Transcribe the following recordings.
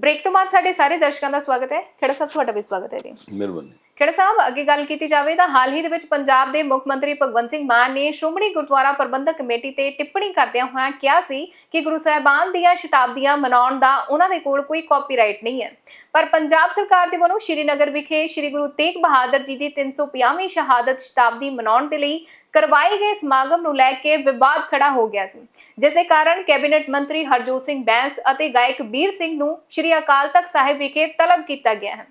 Break ਤੋਂ ਬਾਅਦ ਸਾਡੇ ਸਾਰੇ ਦਰਸ਼ਕਾਂ ਦਾ ਸਵਾਗਤ ਹੈ। ਖੇੜਾ ਸਾਹਿਬ, ਤੁਹਾਡਾ ਵੀ ਸਵਾਗਤ ਹੈ ਜੀ। ਮਿਹਰਬਾਨੀ। ਖੇੜਾ ਸਾਹਿਬ, ਅੱਗੇ ਗੱਲ ਕੀਤੀ ਜਾਵੇ ਤਾਂ ਹਾਲ ਹੀ ਦੇ ਵਿੱਚ ਪੰਜਾਬ ਦੇ ਮੁੱਖ ਮੰਤਰੀ ਭਗਵੰਤ ਸਿੰਘ ਮਾਨ ਨੇ ਸ਼੍ਰੋਮਣੀ ਗੁਰਦੁਆਰਾ ਪ੍ਰਬੰਧਕ ਕਮੇਟੀ ਤੇ ਟਿੱਪਣੀ ਕਰਦਿਆਂ ਹੋਇਆਂ ਕਿਹਾ ਸੀ ਕਿ ਗੁਰੂ ਸਾਹਿਬਾਨ ਦੀਆਂ ਸ਼ਤਾਬਦੀਆਂ ਮਨਾਉਣ ਦਾ ਉਹਨਾਂ ਦੇ ਕੋਲ ਕੋਈ ਕਾਪੀਰਾਈਟ ਨਹੀਂ ਹੈ। ਪਰ ਪੰਜਾਬ ਸਰਕਾਰ ਦੇ ਵੱਲੋਂ ਸ਼੍ਰੀਨਗਰ ਵਿਖੇ ਸ਼੍ਰੀ ਗੁਰੂ ਤੇਗ ਬਹਾਦਰ ਜੀ ਦੀ 350ਵੀਂ ਸ਼ਹਾਦਤ ਸ਼ਤਾਬਦੀ ਮਨਾਉਣ ਦੇ ਲਈ ਕਰਵਾਏ ਗਏ ਸਮਾਗਮ ਨੂੰ ਲੈ ਕੇ ਵਿਵਾਦ ਖੜਾ ਹੋ ਗਿਆ ਸੀ। ਜਿਸ ਦੇ ਕਾਰਨ ਕੈਬਨਿਟ ਮੰਤਰੀ ਹਰਜੋਤ ਸਿੰਘ ਬੈਂਸ ਅਤੇ ਗਾਇਕ ਵੀਰ ਸਿੰਘ ਨੂੰ ਸ਼੍ਰੀ ਅਕਾਲ ਤਖਤ ਸਾਹਿਬ ਵਿਖੇ ਤਲਬ ਕੀਤਾ ਗਿਆ ਹੈ।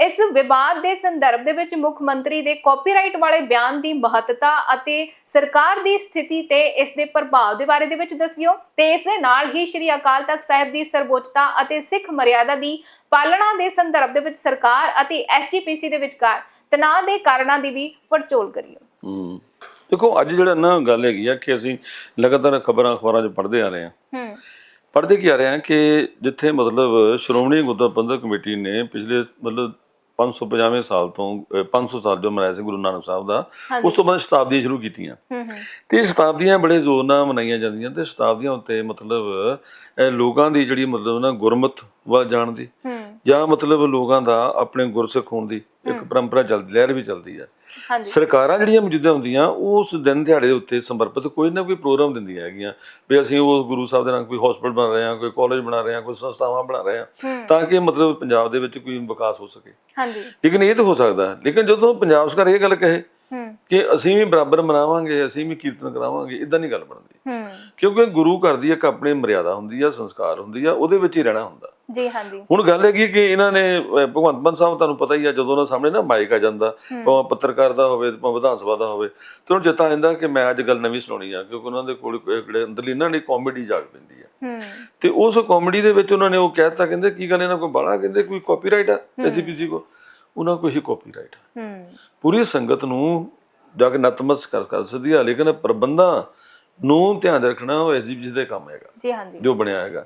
ਇਸ ਵਿਵਾਦ ਦੇ ਸੰਦਰਭ ਦੇ ਵਿੱਚ ਮੁੱਖ ਮੰਤਰੀ ਦੇ ਕਾਪੀਰਾਈਟ ਵਾਲੇ ਬਿਆਨ ਦੀ ਮਹੱਤਤਾ ਅਤੇ ਸਰਕਾਰ ਦੀ ਸਥਿਤੀ ਤੇ ਇਸ ਦੇ ਪ੍ਰਭਾਵ ਦੇ ਬਾਰੇ ਦੇ ਵਿੱਚ ਦੱਸਿਓ ਤੇ ਇਸ ਦੇ ਨਾਲ ਹੀ ਸ਼੍ਰੀ ਅਕਾਲ ਤਖਤ ਸਾਹਿਬ ਦੀ ਸਰਵਉੱਚਤਾ ਅਤੇ ਸਿੱਖ ਮਰਿਆਦਾ ਦੀ ਪਾਲਣਾ ਦੇ ਸੰਦਰਭ ਦੇ ਵਿੱਚ ਸਰਕਾਰ ਅਤੇ ਐਸਜੀਪੀਸੀ ਦੇ ਵਿਚਕਾਰ ਤਣਾਅ ਦੇ ਕਾਰਨਾਂ ਦੀ ਵੀ ਪੜਚੋਲ ਕਰੀਓ। ਹੂੰ ਦੇਖੋ ਅੱਜ ਜਿਹੜਾ ਨਾ ਗੱਲ ਹੈਗੀ ਆ ਕਿ ਅਸੀਂ ਲਗਾਤਾਰ ਖਬਰਾਂ ਅਖਬਾਰਾਂ 'ਚ ਪੜ੍ਹਦੇ ਆ ਰਹੇ ਹਾਂ। ਹੂੰ। ਪੜ੍ਹਦੇ ਕੀ ਆ ਰਹੇ ਹਾਂ ਕਿ ਜਿੱਥੇ ਮਤਲਬ ਸ਼੍ਰੋਮਣੀ ਗੁਰਦੁਆਰਾ ਪ੍ਰਬੰਧਕ ਕਮੇਟੀ ਨੇ ਪਿਛਲੇ ਮਤਲਬ 550 ਸਾਲ ਤੋਂ ਅਹ 500 ਸਾਲ ਜੋ ਮਨਾਇਆ ਸੀ ਗੁਰੂ ਨਾਨਕ ਸਾਹਿਬ ਦਾ। ਉਸ ਤੋਂ ਬਾਅਦ ਸ਼ਤਾਬਦੀਆਂ ਸ਼ੁਰੂ ਕੀਤੀਆਂ। ਤੇ ਸ਼ਤਾਬਦੀਆਂ ਬੜੇ ਜ਼ੋਰ ਨਾਲ ਮਨਾਈਆਂ ਜਾਂਦੀਆਂ ਤੇ ਸ਼ਤਾਬਦੀਆਂ ਉੱਤੇ ਮਤਲਬ ਲੋਕਾਂ ਦੀ ਜਿਹੜੀ ਮਤਲਬ ਨਾ ਗੁਰਮਤ ਵੱਲ ਜਾਣ ਦੀ ਜਾਂ ਮਤਲਬ ਲੋਕਾਂ ਦਾ ਆਪਣੇ ਗੁਰਸਿੱਖ ਹੋਣ ਦੀ ਇੱਕ ਪਰੰਪਰਾ ਚੱਲਦੀ ਲਹਿਰ ਵੀ ਚੱਲਦੀ ਆ। ਹਾਂਜੀ। ਸਰਕਾਰਾਂ ਜਿਹੜੀਆਂ ਮੌਜੂਦਾ ਹੁੰਦੀਆਂ ਉਸ ਦਿਨ ਦਿਹਾੜੇ ਦੇ ਉੱਤੇ ਸਮਰਪਿਤ ਕੋਈ ਨਾ ਕੋਈ ਪ੍ਰੋਗਰਾਮ ਦਿੰਦੀਆਂ ਹੈਗੀਆਂ। ਵੀ ਅਸੀਂ ਉਹ ਗੁਰੂ ਸਾਹਿਬ ਦੇ ਨਾਲ ਕੋਈ ਹਸਪੀਟਲ ਬਣਾ ਰਹੇ ਹਾਂ ਕੋਈ ਕਾਲਜ ਬਣਾ ਰਹੇ ਹਾਂ ਕੋਈ ਸੰਸਥਾਵਾਂ ਬਣਾ ਰਹੇ ਹਾਂ ਤਾਂ ਕਿ ਮਤਲਬ ਪੰਜਾਬ ਦੇ ਵਿੱਚ ਕੋਈ ਵਿਕਾਸ ਹੋ ਸਕੇ। ਹਾਂਜੀ। ਲੇਕਿਨ ਇਹ ਤਾਂ ਹੋ ਸਕਦਾ ਲੇਕਿਨ ਜਦੋਂ ਪੰਜਾਬ ਸਰਕਾਰ ਇਹ ਗੱਲ ਕਹੇ ਕਿ ਅਸੀਂ ਵੀ ਬਰਾਬਰ ਮਨਾਵਾਂਗੇ ਅਸੀਂ ਵੀ ਕੀਰਤਨ ਕਰਾਵਾਂਗੇ ਇਦਾਂ ਨਹੀਂ ਗੱਲ ਬਣਦੀ। ਕਿਉਂਕਿ ਗੁਰੂ ਘਰ ਦੀ ਇੱਕ ਆਪਣੀ ਮਰਿਆਦਾ ਹੁੰਦੀ ਆ ਸੰਸਕਾਰ ਹੁੰਦੀ ਆ ਉਹਦੇ ਵਿੱਚ ਹੀ ਰਹਿਣਾ ਹੁੰਦਾ। ਜੀ ਹਾਂਜੀ। ਹੁਣ ਗੱਲ ਹੈਗੀ ਕਿ ਇਹਨਾਂ ਨੇ ਭਗਵੰਤ ਮਾਨ ਸਾਹਿਬ ਤੁਹਾਨੂੰ ਪਤਾ ਹੀ ਆ ਜਦੋਂ ਉਹਨਾਂ ਸਾਹਮਣੇ ਨਾ ਮਾਈਕ ਆ ਜਾਂਦਾ ਭਾਵੇਂ ਪੱਤਰਕਾਰ ਦਾ ਹੋਵੇ ਭਾਵੇਂ ਵਿਧਾਨ ਸਭਾ ਦਾ ਹੋਵੇ ਤੇ ਉਹਨੂੰ ਚੇਤਾ ਆ ਜਾਂਦਾ ਕਿ ਮੈਂ ਅੱਜ ਗੱਲ ਨਵੀਂ ਸੁਣਾਉਣੀ ਆ ਕਿਉਂਕਿ ਉਹਨਾਂ ਦੇ ਕੋਲ ਜਿਹੜੇ ਅੰਦਰਲੀ ਇਹਨਾਂ ਦੀ ਕਾਮੇਡੀ ਜਾਗ ਪੈਂਦੀ ਆ। ਤੇ ਉਸ ਕਾਮੇਡੀ ਦੇ ਵਿੱਚ ਉਹਨਾਂ ਨੇ ਉਹ ਕਹਿਤਾ ਕਹਿੰਦੇ ਕੀ ਗੱਲ ਇਹਨਾਂ ਕੋਲ ਬਾਲਾ ਕਹਿੰਦੇ ਕੋਈ ਕਾਪੀਰਾਈਟ ਆ ਐਜੀਪੀਸੀ ਕੋ? ਉਹਨਾਂ ਕੋਲ ਹੀ ਕਾਪੀਰਾਈਟ ਆ। ਪੂਰੀ ਸੰਗਤ ਨੂੰ ਜਾ ਕੇ ਨਤਮਸਤਕ ਕਰ ਕਰ ਸਕਦੀ ਆ ਲੇਕਿਨ ਪ੍ਰਬੰਧਾਂ ਨੂੰ ਧਿਆਨ ਰੱਖਣਾ ਉਹ ਐਜੀਪੀਸੀ ਦਾ ਕੰਮ ਹੈਗਾ। ਜੀ ਹਾਂਜੀ। ਜੋ ਬਣਿਆ ਹੈਗਾ।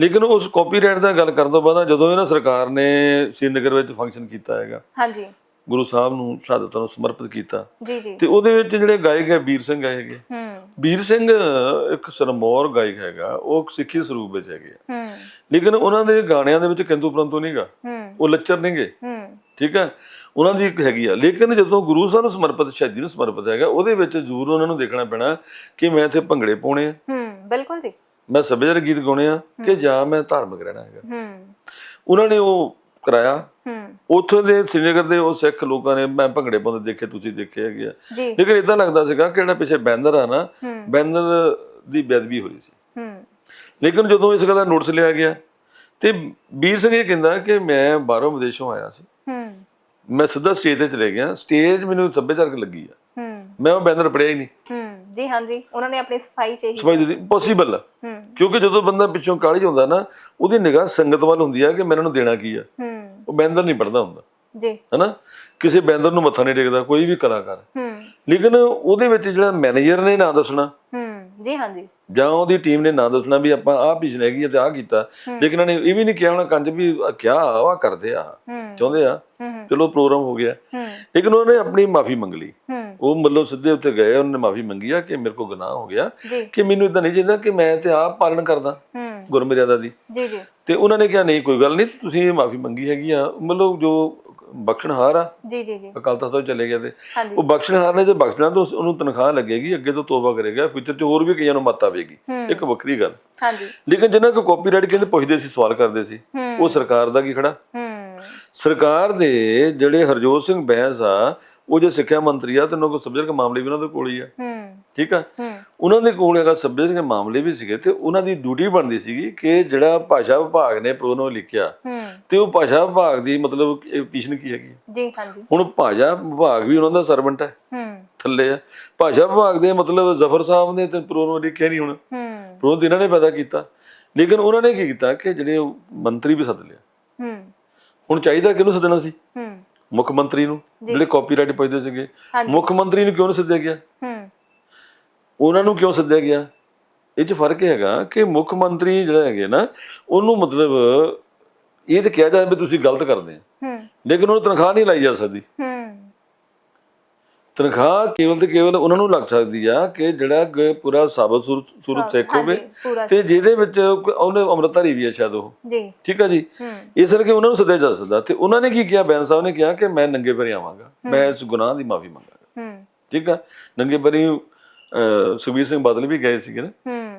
ਲੇਕਿਨ ਉਸ ਕਾਪੀਰਾਈਟ ਦਾ ਗੱਲ ਕਰਨ ਤੋਂ ਬਾਅਦ ਜਦੋਂ ਇਹਨਾਂ ਸਰਕਾਰ ਨੇ ਸ੍ਰੀਨਗਰ ਵਿੱਚ ਫੰਕਸ਼ਨ ਕੀਤਾ ਹੈਗਾ ਹਾਂਜੀ। ਗੁਰੂ ਸਾਹਿਬ ਨੂੰ ਸ਼ਹਾਦਤ ਨੂੰ ਸਮਰਪਿਤ ਕੀਤਾ। ਜੀ ਜੀ। ਤੇ ਉਹਦੇ ਵਿੱਚ ਜਿਹੜੇ ਗਾਇਕ ਹੈ ਵੀਰ ਸਿੰਘ ਹੈਗੇ। ਹੂੰ। ਵੀਰ ਸਿੰਘ ਇੱਕ ਸਰਮੌਰ ਗਾਇਕ ਹੈਗਾ ਉਹ ਸਿੱਖੀ ਸਰੂਪ ਵਿੱਚ ਹੈਗੇ ਲੇਕਿਨ ਉਹਨਾਂ ਦੇ ਗਾਣਿਆਂ ਦੇ ਵਿੱਚ ਕਿੰਤੂ ਪਰੰਤੂ ਨਹੀਂਗਾ ਹੂੰ। ਉਹ ਲੱਚਰ ਨਹੀਂਗੇ ਹੂੰ। ਠੀਕ ਹੈ? ਉਹਨਾਂ ਦੀ ਇੱਕ ਹੈਗੀ ਆ। ਲੇਕਿਨ ਜਦੋਂ ਗੁਰੂ ਸਾਹਿਬ ਨੂੰ ਸਮਰਪਿਤ ਸ਼ਹੀਦੀ ਨੂੰ ਸਮਰਪਿਤ ਹੈਗਾ ਉਹਦੇ ਵਿੱਚ ਜ਼ਰੂਰ ਉਹਨਾਂ ਨੂੰ ਦੇਖਣਾ ਪੈਣਾ ਕਿ ਮੈਂ ਇੱਥੇ ਭੰਗੜੇ ਪਾਉਣੇ ਆ। ਹੂੰ ਬਿਲਕੁਲ ਜੀ। ਮੈਂ ਸੱਭਿਆਚਾਰਕ ਗੀਤ ਗਾਉਣੇ ਆ ਕਿ ਜਾਂ ਮੈਂ ਧਾਰਮਿਕ ਰਹਿਣਾ ਹੈਗਾ। ਹੂੰ। ਉਹਨਾਂ ਨੇ ਉਹ ਕਰਾਇਆ। ਹੂੰ। ਉੱਥੋਂ ਦੇ ਸ੍ਰੀਨਗਰ ਦੇ ਉਹ ਸਿੱਖ ਲੋਕਾਂ ਨੇ ਮੈਂ ਭੰਗੜੇ ਪਾਉਂਦੇ ਦੇਖੇ ਤੁਸੀਂ ਦੇਖੇ ਹੈਗੇ ਆ। ਲੇਕਿਨ ਇਦਾਂ ਲੱਗਦਾ ਸੀਗਾ ਕਿ ਜਿਹੜਾ ਪਿੱਛੇ ਬੈਨਰ ਆ ਨਾ ਬੈਨਰ ਦੀ ਬੇਅਦਬੀ ਹੋਈ ਸੀ। ਹੂੰ। ਲੇਕਿਨ ਜਦੋਂ ਇਸ ਗੱਲ ਦਾ ਨੋਟਿਸ ਲਿਆ ਗਿਆ ਤੇ ਵੀਰ ਸਿੰਘ ਇਹ ਕਹਿੰਦਾ ਕਿ ਮੈਂ ਬਾਹਰੋਂ ਵਿਦੇਸ਼ੋਂ ਆਇਆ ਸੀ। ਹੂੰ। ਮੈਂ ਸਿੱਧਾ ਸਟੇਜ ਤੇ ਚਲੇ ਗਿਆ। ਸਟੇਜ ਮੈਨੂੰ ਸੱਭਿਆਚਾਰਕ ਲੱਗੀ ਆ। ਹੂੰ। ਮੈਂ ਉਹ ਬੈਨਰ ਪੜਿਆ ਹੀ ਨਹੀਂ। ਹੂੰ। ਜੀ ਹਾਂਜੀ ਉਹਨਾਂ ਨੇ ਆਪਣੀ ਸਫ਼ਾਈ ਚ ਹੀ ਸਮਝਦੇ ਸੀ ਪੋਸੀਬਲ ਹੂੰ। ਕਿਉਂਕਿ ਜਦੋਂ ਬੰਦਾ ਪਿੱਛੋਂ ਕਾਲੀ ਹੁੰਦਾ ਨਾ ਉਹਦੀ ਨਿਗਾਹ ਸੰਗਤ ਵੱਲ ਹੁੰਦੀ ਆ ਕਿ ਮੈਂ ਇਹਨਾਂ ਨੂੰ ਦੇਣਾ ਕੀ ਆ। ਹੂੰ। ਉਹ ਬੈਨਰ ਨਹੀਂ ਪੜਦਾ ਹੁੰਦਾ। ਜੀ। ਹਨਾ? ਕਿਸੇ ਬੈਨਰ ਨੂੰ ਮੱਥਾ ਨਹੀਂ ਟੇਕਦਾ ਕੋਈ ਵੀ ਕਲਾਕਾਰ। ਹੂੰ। ਲੇਕਿਨ ਉਹਦੇ ਵਿੱਚ ਜਿਹੜਾ ਮੈਨੇਜਰ ਨੇ ਨਾਂ ਦੱਸਣਾ ਹੂੰ। ਜੀ ਹਾਂਜੀ। ਜਾਂ ਉਹਦੀ ਟੀਮ ਨੇ ਨਾਂ ਦੱਸਣਾ ਵੀ ਆਪਾਂ ਆਹ ਪਿਛਨ ਹੈਗੀ ਆ ਤੇ ਆਹ ਕੀਤਾ। ਲੇਕਿਨ ਇਹ ਵੀ ਨਹੀਂ ਕਿਹਾ ਹੋਣਾ ਕੰਜ ਵੀ ਆਹ ਕਿਆ ਆਹ ਕਰਦੇ ਆ। ਚਾਹੁੰਦੇ ਆ। ਚਲੋ ਪ੍ਰੋਗਰਾਮ ਹੋ ਗਿਆ। ਲੇਕਿਨ ਉਹਨੇ ਆਪਣੀ ਮਾਫੀ ਮੰਗ ਲਈ। ਉਹ ਮਤਲਬ ਸਿੱਧੇ ਉੱਤੇ ਗਏ ਉਹਨੇ ਮਾਫੀ ਮੰਗੀ ਆ ਕਿ ਮੇਰੇ ਕੋਲ ਗੁਨਾਹ ਹੋ ਗਿਆ ਕਿ ਮੈਨੂੰ ਇਦਾਂ ਨਹੀਂ ਚਾਹੀਦਾ ਕਿ ਮੈਂ ਤੇ ਆਪ ਪਾਲਣ ਕਰਦਾ ਗੁਰਮਰਿਆਦਾ ਦੀ। ਜੀ ਜੀ। ਤੇ ਉਹਨਾਂ ਨੇ ਕਿਹਾ ਨਹੀਂ ਕੋਈ ਗੱਲ ਨਹੀਂ ਤੁਸੀਂ ਇਹ ਮਾਫੀ ਮੰਗੀ ਹੈਗੀ ਆ। ਮਤਲਬ ਜੋ ਬਖਸ਼ਣਹਾਰ ਆ? ਜੀ ਜੀ ਜੀ। ਅਕਾਲ ਤਖਤ ਤੋਂ ਚਲੇ ਗਏ ਤੇ। ਉਹ ਬਖਸ਼ਣਹਾਰ ਨੇ ਜੇ ਬਖਸ਼ਣਾ ਤਾਂ ਉਹਨੂੰ ਤਨਖਾਹ ਲੱਗੇਗੀ ਅੱਗੇ ਤੋਂ ਤੋਬਾ ਕਰੇਗਾ ਫਿਊਚਰ 'ਚ ਹੋਰ ਵੀ ਕਈਆਂ ਨੂੰ ਮੱਤ ਆਵੇਗੀ। ਇੱਕ ਵੱਖਰੀ ਗੱਲ। ਹਾਂਜੀ। ਲੇਕਿਨ ਜਿਨ੍ਹਾਂ ਕੋ ਕਾਪੀਰਾਈਟ ਕਹਿੰਦੇ ਪੁੱਛਦੇ ਸੀ ਸਵਾਲ ਕਰਦੇ ਸੀ ਉਹ ਸਰਕਾਰ ਦਾ ਕੀ ਖੜਾ? ਹੂੰ। ਸਰਕਾਰ ਦੇ ਜਿਹੜੇ ਹਰਜੋਤ ਸਿੰਘ ਬੈਂਸ ਆ ਉਹ ਜੇ ਸਿੱਖਿਆ ਮੰਤਰੀ ਆ ਤੇ ਉਹਨਾਂ ਕੋ ਸਬਜੈਕਟ ਮਾਮਲੇ ਵੀ ਉਹਨਾਂ ਦੇ ਕੋਲ ਹੀ ਆ। ਹੂੰ। ਠੀਕ ਆ? ਉਹਨਾਂ ਦੇ ਕੋਲ ਹੈਗਾ ਸਬਜੈਕਟ ਦੇ ਮਾਮਲੇ ਵੀ ਸੀਗੇ ਤੇ ਉਹਨਾਂ ਦੀ ਡਿਊਟੀ ਬਣਦੀ ਸੀਗੀ ਕਿ ਜਿਹੜਾ ਭਾਸ਼ਾ ਵਿਭਾਗ ਨੇ ਪ੍ਰੋਗਰਾਮ ਲਿਖਿਆ ਤੇ ਉਹ ਭਾਸ਼ਾ ਵਿਭਾਗ ਦੀ ਮਤਲਬ ਪੀਸ਼ਨ ਕੀ ਹੈਗੀ? ਜੀ ਹਾਂਜੀ। ਹੁਣ ਭਾਸ਼ਾ ਵਿਭਾਗ ਵੀ ਉਹਨਾਂ ਦਾ ਸਰਵੈਂਟ ਹੈ। ਹੂੰ। ਥੱਲੇ ਆ ਭਾਸ਼ਾ ਵਿਭਾਗ ਦੇ ਮਤਲਬ ਜ਼ਫਰ ਸਾਹਿਬ ਨੇ ਤੇ ਪ੍ਰੋਗਰਾਮ ਲਿਖਿਆ ਨਹੀਂ ਹੁਣ। ਤਾਂ ਇਹਨਾਂ ਨੇ ਪੈਦਾ ਕੀਤਾ। ਲੇਕਿਨ ਉਹਨਾਂ ਨੇ ਕੀ ਕੀਤਾ ਕਿ ਜਿਹੜੇ ਮੰਤਰੀ ਵੀ ਸੱਦ ਲਿਆ। ਹੂੰ। ਹੁਣ ਚਾਹੀਦਾ ਕਿਹਨੂੰ ਸੱਦਣਾ ਸੀ? ਹੂੰ। ਮੁੱਖ ਮੰਤਰੀ ਨੂੰ ਜਿਹੜੇ ਕਾਪੀਰਾਈਟ ਪੁੱਛਦੇ ਸੀਗੇ। ਮੁੱਖ ਮੰਤਰੀ ਨੂੰ ਕਿਉਂ ਨਹੀਂ ਸੱਦਿਆ ਗਿਆ? ਹੂੰ। ਉਹਨਾਂ ਨੂੰ ਕਿਉਂ ਸੱਦਿਆ ਗਿਆ? ਇਹ 'ਚ ਫ਼ਰਕ ਇਹ ਹੈਗਾ ਕਿ ਮੁੱਖ ਮੰਤਰੀ ਜਿਹੜਾ ਹੈਗੇ ਨਾ ਉਹਨੂੰ ਮਤਲਬ ਇਹ ਤਾਂ ਕਿਹਾ ਜਾਂਦਾ ਵੀ ਤੁਸੀਂ ਗਲਤ ਕਰਦੇ ਆ। ਹੂੰ। ਲੇਕਿਨ ਉਹਨੂੰ ਤਨਖਾਹ ਨਹੀਂ ਲਾਈ ਜਾ ਸਕਦੀ। ਹੂੰ। ਤਨਖਾਹ ਕੇਵਲ ਤੇ ਕੇਵਲ ਉਹਨਾਂ ਨੂੰ ਲੱਗ ਸਕਦੀ ਆ ਕਿ ਜਿਹੜਾ ਪੂਰਾ ਸਾਬਤ ਸੂਰਤ ਸਿੱਖ ਹੋਵੇ ਤੇ ਜਿਹਦੇ ਵਿੱਚ ਉਹਨੇ ਅੰਮ੍ਰਿਤਧਾਰੀ ਵੀ ਹੈ ਸ਼ਾਇਦ ਉਹ। ਜੀ। ਠੀਕ ਆ ਜੀ? ਇਸ ਕਰਕੇ ਉਹਨਾਂ ਨੂੰ ਸੱਦਿਆ ਜਾ ਸਕਦਾ ਤੇ ਉਹਨਾਂ ਨੇ ਕੀ ਕਿਹਾ? ਬੈਨ ਸਾਹਿਬ ਨੇ ਕਿਹਾ ਕਿ ਮੈਂ ਨੰਗੇ ਪੈਰੀ ਆਵਾਂਗਾ। ਮੈਂ ਇਸ ਗੁਨਾਹ ਦੀ ਮਾਫੀ ਮੰਗਾਂਗਾ। ਹੂੰ। ਠੀਕ ਆ? ਨੰਗੇ ਪੈਰੀ ਸੁਖਬੀਰ ਸਿੰਘ ਬਾਦਲ ਵੀ ਗਏ ਸੀਗੇ ਨਾ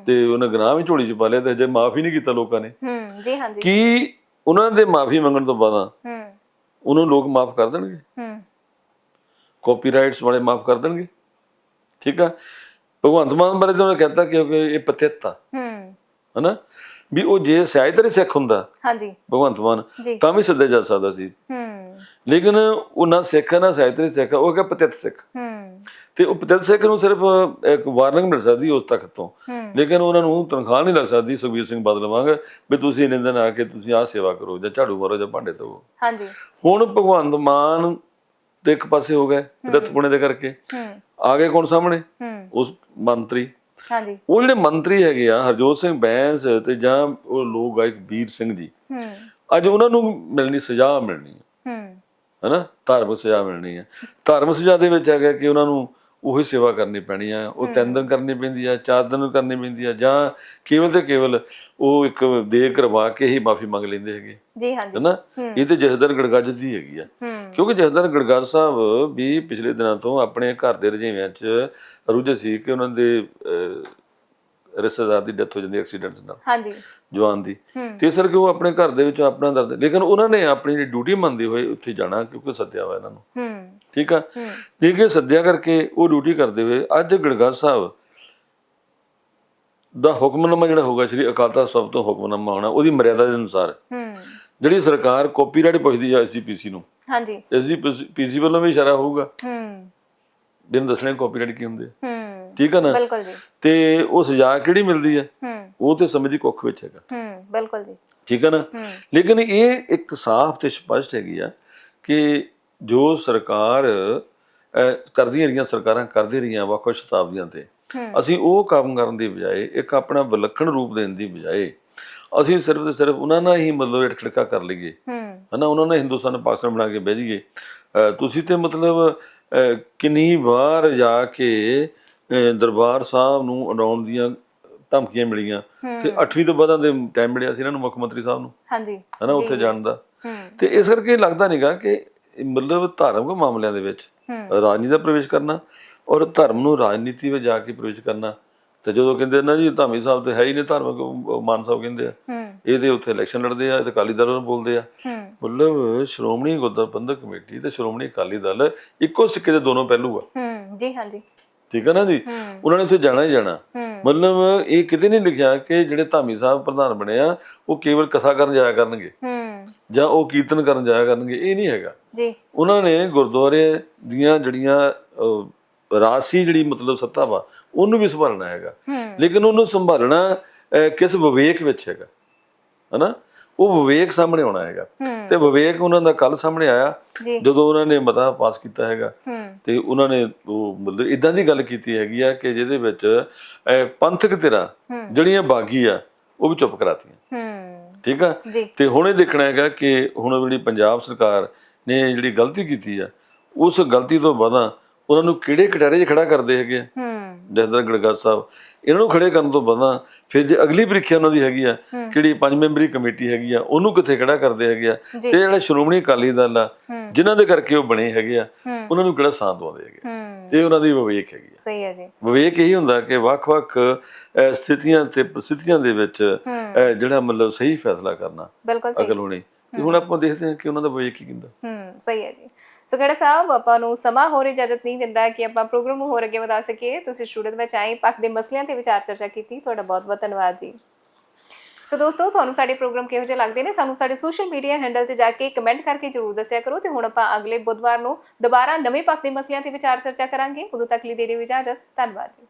ਤੇ ਉਹਨੇ ਗੁਨਾਹ ਵੀ ਝੋਲੀ ਚ ਪਾ ਲਿਆ ਤੇ ਜੇ ਮਾਫੀ ਨਹੀਂ ਕੀਤਾ ਲੋਕਾਂ ਨੇ। ਹੂੰ ਜੀ ਹਾਂਜੀ। ਕੀ ਉਹਨਾਂ ਦੇ ਮਾਫੀ ਮੰਗਣ ਤੋਂ ਬਾਅਦ ਹੂੰ। ਉਹਨੂੰ ਲੋਕ ਮਾਫ ਕਰ ਦੇਣਗੇ? ਹੂੰ। ਕਾਪੀਰਾਈਟਸ ਵਾਲੇ ਮਾਫ ਕਰ ਦੇਣਗੇ? ਠੀਕ ਆ? ਭਗਵੰਤ ਮਾਨ ਬਾਰੇ ਤਾਂ ਉਹਨੇ ਕਹਿਤਾ ਕਿਉਂਕਿ ਇਹ ਪਤਿਤ ਆ। ਹੂੰ। ਹਨਾ? ਵੀ ਉਹ ਜੇ ਸਹਿਜਤਰੀ ਸਿੱਖ ਹੁੰਦਾ ਹਾਂਜੀ। ਭਗਵੰਤ ਮਾਨ ਤਾਂ ਵੀ ਸੱਦਿਆ ਜਾ ਸਕਦਾ ਸੀ। ਹੂੰ। ਲੇਕਿਨ ਉਹ ਨਾ ਸਿੱਖ ਨਾ ਸਹਿਜਤਰੀ ਸਿੱਖ ਉਹ ਹੈਗਾ ਪਤਿਤ ਸਿੱਖ। ਹੂੰ। ਤੇ ਉਹ ਪਤਿਤ ਸਿੱਖ ਨੂੰ ਸਿਰਫ ਇੱਕ ਵਾਰਨਿੰਗ ਮਿਲ ਸਕਦੀ ਉਸ ਤੱਕ ਤੋਂ। ਲੇਕਿਨ ਉਹਨਾਂ ਨੂੰ ਤਨਖਾਹ ਨਹੀਂ ਲੱਗ ਸਕਦੀ ਸੁਖਬੀਰ ਸਿੰਘ ਬਾਦਲ ਵਾਂਗ ਵੀ ਤੁਸੀਂ ਇੰਨੇ ਦਿਨ ਆ ਕੇ ਤੁਸੀਂ ਆਹ ਸੇਵਾ ਕਰੋ ਜਾਂ ਝਾੜੂ ਮਾਰੋ ਜਾਂ ਭਾਂਡੇ ਧੋਵੋ। ਹਾਂਜੀ। ਹੁਣ ਭਗਵੰਤ ਮਾਨ ਤੇ ਇੱਕ ਪਾਸੇ ਹੋ ਗਏ ਪਤਿਤ ਪੁਣੇ ਦੇ ਕਰਕੇ। ਹੂੰ। ਆ ਗਏ ਕੌਣ ਸਾਹਮਣੇ? ਉਸ ਮੰਤਰੀ। ਹਾਂਜੀ। ਉਹ ਜਿਹੜੇ ਮੰਤਰੀ ਹੈਗੇ ਆ ਹਰਜੋਤ ਸਿੰਘ ਬੈਂਸ ਤੇ ਜਾਂ ਉਹ ਲੋਕ ਗਾਇਕ ਵੀਰ ਸਿੰਘ ਜੀ ਹੂੰ। ਅੱਜ ਉਹਨਾਂ ਨੂੰ ਮਿਲਣੀ ਸਜ਼ਾ ਮਿਲਣੀ ਹੈ। ਹੂੰ। ਹਨਾ? ਧਾਰਮਿਕ ਸਜ਼ਾ ਮਿਲਣੀ ਹੈ। ਧਾਰਮਿਕ ਸਜ਼ਾ ਦੇ ਵਿੱਚ ਹੈਗਾ ਕਿ ਉਹਨਾਂ ਨੂੰ ਉਹੀ ਸੇਵਾ ਕਰਨੀ ਪੈਣੀ ਆ ਉਹ ਤਿੰਨ ਦਿਨ ਕਰਨੀ ਪੈਂਦੀ ਆ ਚਾਰ ਦਿਨ ਕਰਨੀ ਪੈਂਦੀ ਆ ਜਾਂ ਕੇਵਲ ਤੇ ਕੇਵਲ ਉਹ ਇੱਕ ਦੇ ਕਰਵਾ ਕੇ ਹੀ ਮਾਫੀ ਮੰਗ ਲੈਂਦੇ ਹੈਗੇ। ਜੀ ਹਾਂਜੀ ਹਨਾ? ਇਹ ਤੇ ਜਹਦਰ ਗੜਗੱਜ ਦੀ ਹੈਗੀ ਆ। ਕਿਉਂਕਿ ਜਹਦਰ ਗੜਗੱਜ ਸਾਹਿਬ ਵੀ ਪਿਛਲੇ ਦਿਨਾਂ ਤੋਂ ਆਪਣੇ ਘਰ ਦੇ ਰਜੇਵਿਆਂ 'ਚ ਰੁੱਝੇ ਸੀ ਕਿ ਉਹਨਾਂ ਦੇ ਰਿਸ਼ਤੇਦਾਰ ਦੀ ਡੈਥ ਹੋ ਜਾਂਦੀ ਐਕਸੀਡੈਂਟਸ ਨਾਲ। ਹਾਂਜੀ। ਜਵਾਨ ਦੀ। ਤੇ ਕਰਕੇ ਉਹ ਆਪਣੇ ਘਰ ਦੇ ਵਿੱਚ ਆਪਣਾ ਦਰਦ? ਲੇਕਿਨ ਉਹਨਾਂ ਨੇ ਆਪਣੀ ਜਿਹੜੀ ਡਿਊਟੀ ਮੰਨਦੇ ਹੋਏ ਉੱਥੇ ਜਾਣਾ ਕਿਉਂਕਿ ਸੱਦਿਆ ਹੋਇਆ ਇਹਨਾਂ ਨੂੰ। ਹੂੰ। ਠੀਕ ਆ? ਕਿ ਸੱਦਿਆ ਕਰਕੇ ਉਹ ਡਿਊਟੀ ਕਰਦੇ ਹੋਏ ਅੱਜ ਗੜਗੜ ਸਾਹਿਬ ਦਾ ਹੁਕਮਨਾਮਾ ਜਿਹੜਾ ਹੋਗਾ ਸ਼੍ਰੀ ਅਕਾਲ ਤਖਤ ਸਾਹਿਬ ਤੋਂ ਹੁਕਮਨਾਮਾ ਹੋਣਾ ਉਹਦੀ ਮਰਿਆਦਾ ਦੇ ਅਨੁਸਾਰ। ਹੂੰ। ਜਿਹੜੀ ਸਰਕਾਰ ਕਾਪੀਰਾਈਟ ਪੁੱਛਦੀ ਹੈ ਐਸਜੀਪੀਸੀ ਨੂੰ। ਹਾਂਜੀ। ਐਸਜੀਪੀਸੀ ਵੱਲੋਂ ਵੀ ਇਸ਼ਾਰਾ ਹੋਊਗਾ। ਹੂੰ। ਜਿਹਨੂੰ ਦੱਸਣੇ ਕਾਪੀਰਾਈਟ ਕੀ ਹੁੰਦੇ ਆ। ਹੂੰ। ਠੀਕ ਆ ਨਾ? ਬਿਲਕੁਲ ਜੀ। ਤੇ ਉਹ ਸਜ਼ਾ ਕਿਹੜੀ ਮਿਲਦੀ ਹੈ ਹੂੰ। ਉਹ ਤੇ ਸਮਝ ਦੀ ਕੁੱਖ ਵਿੱਚ ਹੈਗਾ। ਹੂੰ ਬਿਲਕੁਲ ਜੀ। ਠੀਕ ਹੈ ਨਾ? ਹੂੰ। ਲੇਕਿਨ ਇਹ ਇੱਕ ਸਾਫ਼ ਤੇ ਸਪਸ਼ਟ ਹੈਗੀ ਆ ਕਿ ਜੋ ਸਰਕਾਰ ਕਰਦੀਆਂ ਰਹੀਆਂ ਸਰਕਾਰਾਂ ਕਰਦੀ ਰਹੀਆਂ ਵੱਖ ਵੱਖ ਸ਼ਤਾਬਦੀਆਂ ਤੇ ਹੂੰ। ਅਸੀਂ ਉਹ ਕੰਮ ਕਰਨ ਦੀ ਬਜਾਏ ਇੱਕ ਆਪਣਾ ਵਿਲੱਖਣ ਰੂਪ ਦੇਣ ਦੀ ਬਜਾਏ ਅਸੀਂ ਸਿਰਫ ਤੇ ਸਿਰਫ ਉਹਨਾਂ ਨਾਲ ਹੀ ਮਤਲਬ ਇਟਖੜਕਾ ਕਰ ਲਈਏ। ਹੂੰ। ਹਨਾ? ਉਹਨਾਂ ਨੇ ਹਿੰਦੁਸਤਾਨ ਪਾਕਿਸਤਾਨ ਬਣਾ ਕੇ ਬਹਿ ਜਾਈਏ। ਤੁਸੀਂ ਤੇ ਮਤਲਬ ਕਿੰਨੀ ਵਾਰ ਜਾ ਕੇ ਦਰਬਾਰ ਸਾਹਿਬ ਨੂੰ ਉਡਾਉਣ ਦੀਆਂ ਧਮਕੀਆਂ ਮਿਲੀਆਂ। ਤੇ 8ਵੀਂ ਤੋਂ ਬਾਅਦ ਦੇ ਟਾਈਮ ਮਿਲਿਆ ਸੀ ਇਹਨਾਂ ਨੂੰ ਮੁੱਖ ਮੰਤਰੀ ਸਾਹਿਬ ਨੂੰ। ਹਾਂਜੀ। ਹਨਾ ਉੱਥੇ ਜਾਣ ਦਾ। ਤੇ ਇਸ ਕਰਕੇ ਲੱਗਦਾ ਨਹੀਂਗਾ ਕਿ ਮਤਲਬ ਧਾਰਮਿਕ ਮਾਮਲਿਆਂ ਦੇ ਵਿੱਚ ਰਾਜਨੀਤੀ ਦਾ ਪ੍ਰਵੇਸ਼ ਕਰਨਾ ਔਰ ਧਰਮ ਨੂੰ ਰਾਜਨੀਤੀ ਵਿੱਚ ਜਾ ਕੇ ਪ੍ਰਵੇਸ਼ ਕਰਨਾ। ਤੇ ਜਦੋਂ ਕਹਿੰਦੇ ਨਾ ਜੀ ਧਾਮੀ ਸਾਹਿਬ ਤੇ ਹੈ ਹੀ ਨੇ ਧਾਰਮਿਕ ਮਾਨ ਸਾਹਿਬ ਕਹਿੰਦੇ ਆ। ਇਹਦੇ ਉੱਥੇ ਇਲੈਕਸ਼ਨ ਲੜਦੇ ਆ ਤੇ ਅਕਾਲੀ ਦਲ ਨੂੰ ਬੋਲਦੇ ਆ। ਮਤਲਬ ਸ਼੍ਰੋਮਣੀ ਗੁਰਦੁਆਰਾ ਪ੍ਰਬੰਧਕ ਕਮੇਟੀ ਤੇ ਸ਼੍ਰੋਮਣੀ ਅਕਾਲੀ ਦਲ ਇੱਕੋ ਸਿੱਕੇ ਦੇ ਦੋਨੋਂ ਪਹਿਲੂ ਆ। ਹੂੰ। ਜੀ ਹਾਂਜੀ। ਠੀਕ ਹੈ ਨਾ ਜੀ? ਉਹਨਾਂ ਨੇ ਉੱਥੇ ਜਾਣਾ ਹੀ ਜਾਣਾ। ਮਤਲਬ ਇਹ ਕਿਤੇ ਨਹੀਂ ਲਿਖਿਆ ਕਿ ਜਿਹੜੇ ਧਾਮੀ ਸਾਹਿਬ ਪ੍ਰਧਾਨ ਬਣੇ ਆ ਉਹ ਕੇਵਲ ਕਥਾ ਕਰਨ ਜਾਇਆ ਕਰਨਗੇ। ਜਾਂ ਉਹ ਕੀਰਤਨ ਕਰਨ ਜਾਇਆ ਕਰਨਗੇ ਇਹ ਨਹੀਂ ਹੈਗਾ। ਜੀ। ਉਹਨਾਂ ਨੇ ਗੁਰਦੁਆਰੇ ਦੀਆਂ ਜਿਹੜੀਆਂ ਅਹ, ਰਾਸੀ ਜਿਹੜੀ ਮਤਲਬ ਸੱਤਾ ਵਾ ਉਹਨੂੰ ਵੀ ਸੰਭਾਲਣਾ ਹੈਗਾ। ਲੇਕਿਨ ਉਹਨੂੰ ਸੰਭਾਲਣਾ ਕਿਸ ਵਿਵੇਕ ਵਿੱਚ ਹੈਗਾ? ਹਨਾ? ਉਹ ਵਿਵੇਕ ਸਾਹਮਣੇ ਆਉਣਾ ਹੈਗਾ। ਤੇ ਵਿਵੇਕ ਉਹਨਾਂ ਦਾ ਕੱਲ ਸਾਹਮਣੇ ਆਇਆ ਜਦੋਂ ਉਹਨਾਂ ਨੇ ਮਤਾ ਪਾਸ ਕੀਤਾ ਹੈਗਾ। ਤੇ ਉਹਨਾਂ ਨੇ ਉਹ ਮਤਲਬ ਇਦਾਂ ਦੀ ਗੱਲ ਕੀਤੀ ਹੈਗੀ ਆ ਕਿ ਜਿਹਦੇ ਵਿੱਚ ਪੰਥਕ ਹੂੰ। ਜਿਹੜੀਆਂ ਬਾਗੀ ਆ ਉਹ ਵੀ ਚੁੱਪ ਕਰਾਤੀਆਂ। ਠੀਕ ਆ? ਤੇ ਹੁਣ ਇਹ ਦੇਖਣਾ ਹੈਗਾ ਕਿ ਹੁਣ ਜਿਹੜੀ ਪੰਜਾਬ ਸਰਕਾਰ ਨੇ ਜਿਹੜੀ ਗਲਤੀ ਕੀਤੀ ਆ ਉਸ ਗਲਤੀ ਤੋਂ ਬਾਅਦ ਉਹਨਾਂ ਨੂੰ ਕਿਹੜੇ ਕਟਾਰੇ 'ਚ ਖੜਾ ਕਰਦੇ ਹੈਗੇ ਆ? ਹੂੰ ਜਸਦਰ ਗੜਗਾਸ ਸਾਹਿਬ ਇਹਨਾਂ ਨੂੰ ਖੜੇ ਕਰਨ ਤੋਂ ਬਾਅਦ ਫਿਰ ਜੇ ਅਗਲੀ ਪ੍ਰੀਖਿਆ ਉਹਨਾਂ ਦੀ ਹੈਗੀ ਆ। ਕਿਹੜੀ ਪੰਜ ਮੈਂਬਰੀ ਕਮੇਟੀ ਹੈਗੀ ਆ ਉਹਨੂੰ ਕਿੱਥੇ ਖੜਾ ਕਰਦੇ ਹੈਗੇ ਆ। ਤੇ ਜਿਹੜਾ ਸ਼੍ਰੋਮਣੀ ਅਕਾਲੀ ਦਲ ਆ। ਜਿਨ੍ਹਾਂ ਦੇ ਕਰਕੇ ਉਹ ਬਣੇ ਹੈਗੇ ਆ ਉਹਨਾਂ ਨੂੰ ਕਿਹੜਾ ਸਾਥ ਦਵਾਉਂਦੇ ਹੈਗੇ ਇਹ ਉਹਨਾਂ ਦੀ ਵਿਵੇਕ ਹੈਗੀ ਆ। ਸਹੀ ਹੈ ਜੀ। ਵਿਵੇਕ ਇਹੀ ਹੁੰਦਾ ਕਿ ਵੱਖ-ਵੱਖ ਸਥਿਤੀਆਂ ਤੇ ਪ੍ਰਸਥਿਤੀਆਂ ਦੇ ਵਿੱਚ ਜਿਹੜਾ ਮਤਲਬ ਸਹੀ ਫੈਸਲਾ ਕਰਨਾ ਅਕਲ ਹੋਣੀ। ਤੇ ਹੁਣ ਆਪਾਂ ਦੇਖਦੇ ਹਾਂ ਕਿ ਉਹਨਾਂ ਦਾ ਵਿਵੇਕ ਕੀ ਕਹਿੰਦਾ। ਹੂੰ ਸਹੀ ਹੈ ਜੀ। ਸੋ ਖੜਾ ਸਾਹਿਬ ਆਪਾਂ ਨੂੰ ਸਮਾਂ ਹੋਰ ਇਜਾਜ਼ਤ ਨਹੀਂ ਦਿੰਦਾ ਕਿ ਆਪਾਂ ਪ੍ਰੋਗਰਾਮ ਨੂੰ ਹੋਰ ਅੱਗੇ ਵਧਾ ਸਕੀਏ। ਤੁਸੀਂ ਸਟੂਡੀਓ ਵਿੱਚ ਆਏ, ਪੱਖ ਦੇ ਮਸਲਿਆਂ ਤੇ ਵਿਚਾਰ ਚਰਚਾ ਕੀਤੀ। ਤੁਹਾਡਾ ਬਹੁਤ-ਬਹੁਤ ਧੰਨਵਾਦ ਜੀ। ਸੋ ਦੋਸਤੋ, ਤੁਹਾਨੂੰ ਸਾਡੇ ਪ੍ਰੋਗਰਾਮ ਕਿਹੋ ਜਿਹੇ ਲੱਗਦੇ ਨੇ? ਸਾਨੂੰ ਸਾਡੇ ਸੋਸ਼ਲ ਮੀਡੀਆ ਹੈਂਡਲ ਤੇ ਜਾ ਕੇ ਕਮੈਂਟ ਕਰਕੇ ਜਰੂਰ ਦੱਸਿਆ ਕਰੋ ਤੇ ਹੁਣ ਆਪਾਂ ਅਗਲੇ ਬੁੱਧਵਾਰ ਨੂੰ ਦੁਬਾਰਾ ਨਵੇਂ ਪੱਖ ਦੇ ਮਸਲਿਆਂ ਤੇ ਵਿਚਾਰ ਚਰਚਾ ਕਰਾਂਗੇ। ਉਦੋਂ ਤੱਕ ਲਈ ਦੇ ਦਿਓ ਇਜਾਜ਼ਤ। ਧੰਨਵਾਦ ਜੀ।